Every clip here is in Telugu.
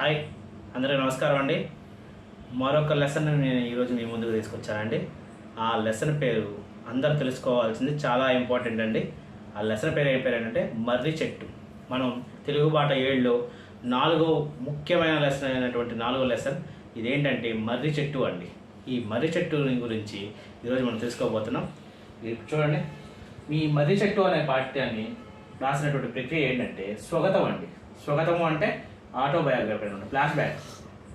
హాయ్ అందరికీ నమస్కారం అండి. మరొక లెసన్ నేను ఈరోజు మీ ముందుకు తీసుకొచ్చానండి. ఆ లెసన్ పేరు అందరు తెలుసుకోవాల్సింది చాలా ఇంపార్టెంట్ అండి. ఆ లెసన్ పేరు ఏం పేరు ఏంటంటే మర్రి చెట్టు. మనం తెలుగు బాట ఏడులో నాలుగో ముఖ్యమైన లెసన్ అయినటువంటి నాలుగో లెసన్ ఇదేంటంటే మర్రి చెట్టు అండి. ఈ మర్రి చెట్టు గురించి ఈరోజు మనం తెలుసుకోబోతున్నాం. ఇది చూడండి. మీ మర్రి చెట్టు అనే పాఠ్యాన్ని రాసినటువంటి ప్రక్రియ ఏంటంటే స్వగతం అండి. స్వగతము అంటే ఆటోబయోగ్రఫీ అనమాట ఫ్లాష్ బ్యాక్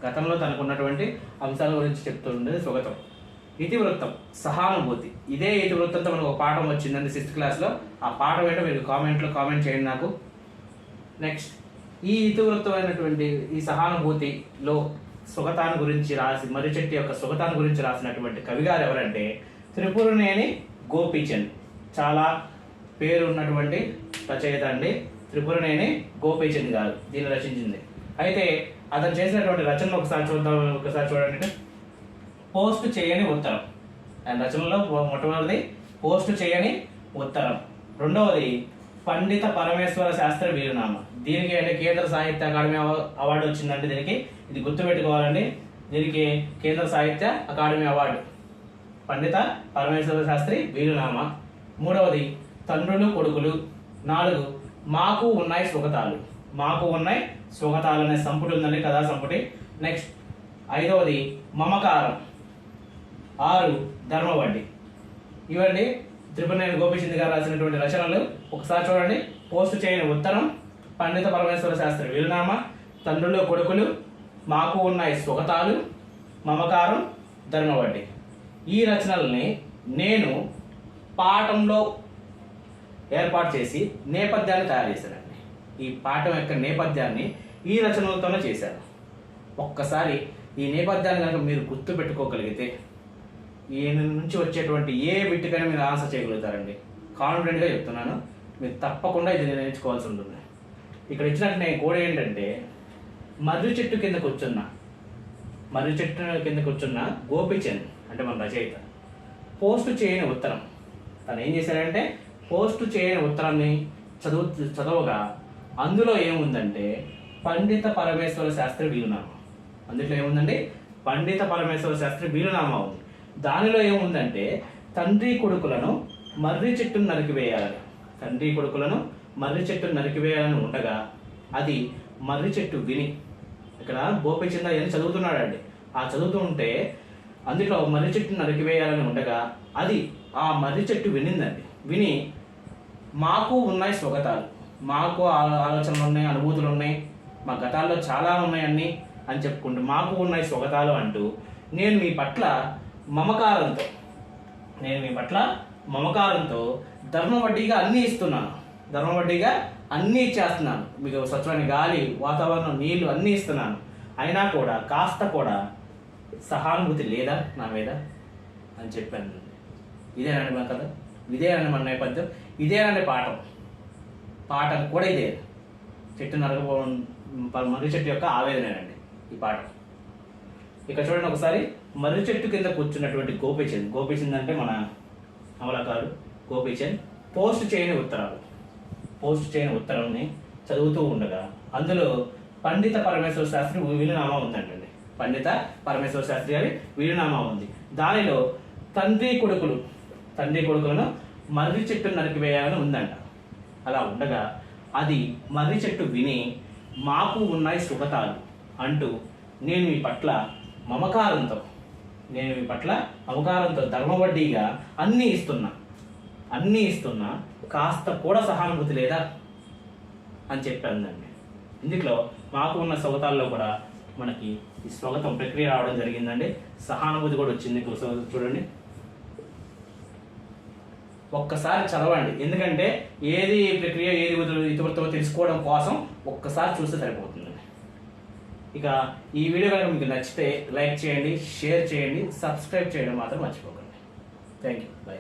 గతంలో తనకున్నటువంటి అంశాల గురించి చెప్తుండేది స్వగతం. ఇతివృత్తం. సహానుభూతి. ఇదే ఇతివృత్తంతో మనకు ఒక పాఠం వచ్చిందండి సిక్స్త్ క్లాస్లో ఆ పాఠం ఏంటో మీరు కామెంట్లో కామెంట్ చేయండి నాకు. నెక్స్ట్ ఈ ఇతివృత్తమైనటువంటి ఈ సహానుభూతిలో సుగతాన్ని గురించి రాసి మర్రిచెట్టి యొక్క సుగతాన్ని గురించి రాసినటువంటి కవిగారు ఎవరంటే త్రిపురనేని గోపీచంద్. చాలా పేరు ఉన్నటువంటి రచయిత అండి త్రిపురనేని గోపీచంద్ గారు. దీన్ని రచించింది. అయితే అతను చేసినటువంటి రచనలు ఒకసారి చూద్దాం ఒకసారి చూడండి. పోస్ట్ చేయని ఉత్తరం. ఆయన రచనలో మొట్టమొదటిది పోస్ట్ చేయని ఉత్తరం. రెండవది పండిత పరమేశ్వర శాస్త్ర వీరునామా. దీనికి అంటే కేంద్ర సాహిత్య అకాడమీ అవ- అవార్డు వచ్చిందంటే దీనికి. ఇది గుర్తుపెట్టుకోవాలండి. దీనికి కేంద్ర సాహిత్య అకాడమీ అవార్డు. పండిత పరమేశ్వర శాస్త్రి వీరునామా. మూడవది తండ్రులు కొడుకులు. నాలుగు మాకు ఉన్నాయి సుగతాలు మాకు ఉన్నాయి. సుగతాలు అనే సంపుటి ఉందండి కథా సంపుటి. నెక్స్ట్ ఐదవది మమకారం. ఆరు ధర్మవడ్డి. ఇవండి త్రిపురనేని గోపిచంద్ గారు రాసినటువంటి రచనలు. ఒకసారి చూడండి. పోస్ట్ చేయని ఉత్తరం పండిత పరమేశ్వర శాస్త్రి వీరునామా తండ్రులు కొడుకులు మాకు ఉన్నాయి సుగతాలు మమకారం ధర్మవడ్డి. ఈ రచనల్ని నేను పాఠంలో ఏర్పాటు చేసి నేపథ్యాన్ని తయారు చేశానండి. ఈ పాఠం యొక్క నేపథ్యాన్ని ఈ రచనలతోనే చేశారు. ఒక్కసారి ఈ నేపథ్యాన్ని కనుక మీరు గుర్తు పెట్టుకోగలిగితే ఈయన నుంచి వచ్చేటువంటి ఏ బిట్టుకైనా మీరు ఆన్సర్ చేయగలుగుతారండి. కాన్ఫిడెంట్గా చెప్తున్నాను. మీరు తప్పకుండా ఇది నేర్చుకోవాల్సి ఉంటుంది. ఇక్కడ ఇచ్చినట్టు నేను కూడా ఏంటంటే మర్రి చెట్టు కింద కూర్చున్న మర్రి చెట్టు కింద కూర్చున్న గోపిచంద్ అంటే మన రచయిత. పోస్ట్ చేయని ఉత్తరం. తను ఏం చేశాడంటే పోస్ట్ చేయని ఉత్తరాన్ని చదువు చదవగా అందులో ఏముందంటే పండిత పరమేశ్వర శాస్త్రి వీలునామా అందులో ఏముందండి? పండిత పరమేశ్వర శాస్త్రి వీలునామా ఉంది. దానిలో ఏముందంటే తండ్రి కొడుకులను మర్రి చెట్టును నరికివేయాలని తండ్రి కొడుకులను మర్రి చెట్టును నరికివేయాలని ఉండగా అది మర్రి చెట్టు విని ఇక్కడ గోపిచంద అని చదువుతున్నాడండి. ఆ చదువుతూ ఉంటే అందులో మర్రి చెట్టును నరికివేయాలని ఉండగా అది ఆ మర్రి చెట్టు వినిందండి. విని మాకు ఉన్నాయి స్వగతాలు. మాకు ఆ- ఆలోచనలు ఉన్నాయి అనుభూతులు ఉన్నాయి మా గతాల్లో చాలా ఉన్నాయన్ని అని చెప్పుకుంటూ మాకు ఉన్నాయి స్వగతాలు అంటూ నేను మీ పట్ల మమకారంతో నేను మీ పట్ల మమకారంతో ధర్మవడ్డీగా అన్నీ ఇస్తున్నాను. ధర్మవడ్డీగా అన్నీ ఇచ్చేస్తున్నాను. మీకు స్వచ్ఛమైన గాలి వాతావరణం నీళ్ళు అన్నీ ఇస్తున్నాను. అయినా కూడా కాస్త కూడా సహానుభూతి లేదా నా మీద అని చెప్పాను. ఇదేనండి మన కథ. ఇదేనండి మన నేపథ్యం. ఇదేనండి పాఠం. పాటలు కూడా ఇదే. చెట్టు నరకపోవడం మర్రి చెట్టు యొక్క ఆవేదనండి ఈ పాట. ఇక్కడ చూడండి ఒకసారి. మర్రి చెట్టు కింద కూర్చున్నటువంటి గోపీచంద్. గోపీచంద్ అంటే మన అమలకారు గోపీచంద్. పోస్ట్ చేయని ఉత్తరాలు. పోస్ట్ చేయని ఉత్తరాన్ని చదువుతూ ఉండగా అందులో పండిత పరమేశ్వర శాస్త్రి వీలునామా ఉందండి పండిత పరమేశ్వర శాస్త్రి గారి వీలునామా ఉంది. దానిలో తండ్రి కొడుకులు తండ్రి కొడుకులను మర్రి చెట్టును నరికివేయాలని ఉందంట. అలా ఉండగా అది మర్రి చెట్టు విని మాకు ఉన్నాయి సుగతాలు అంటూ నేను మీ పట్ల మమకారంతో నేను మీ పట్ల మమకారంతో ధర్మవడ్డీగా అన్నీ ఇస్తున్నా అన్నీ ఇస్తున్నా కాస్త కూడా సహానుభూతి లేదా? అని చెప్పానండి. ఇందులో మాకు ఉన్న స్వగతాల్లో కూడా మనకి ఈ స్వగతం ప్రక్రియ రావడం జరిగిందండి. సహానుభూతి కూడా వచ్చింది. చూడండి. ఒక్కసారి చదవండి. ఎందుకంటే ఏది ప్రక్రియ ఏది ఇతర- తెలుసుకోవడం కోసం ఒక్కసారి చూస్తే సరిపోతుంది. ఇక ఈ వీడియో కనుక మీకు నచ్చితే లైక్ చేయండి షేర్ చేయండి సబ్స్క్రైబ్ చేయడం మాత్రం మర్చిపోకండి. Thank you by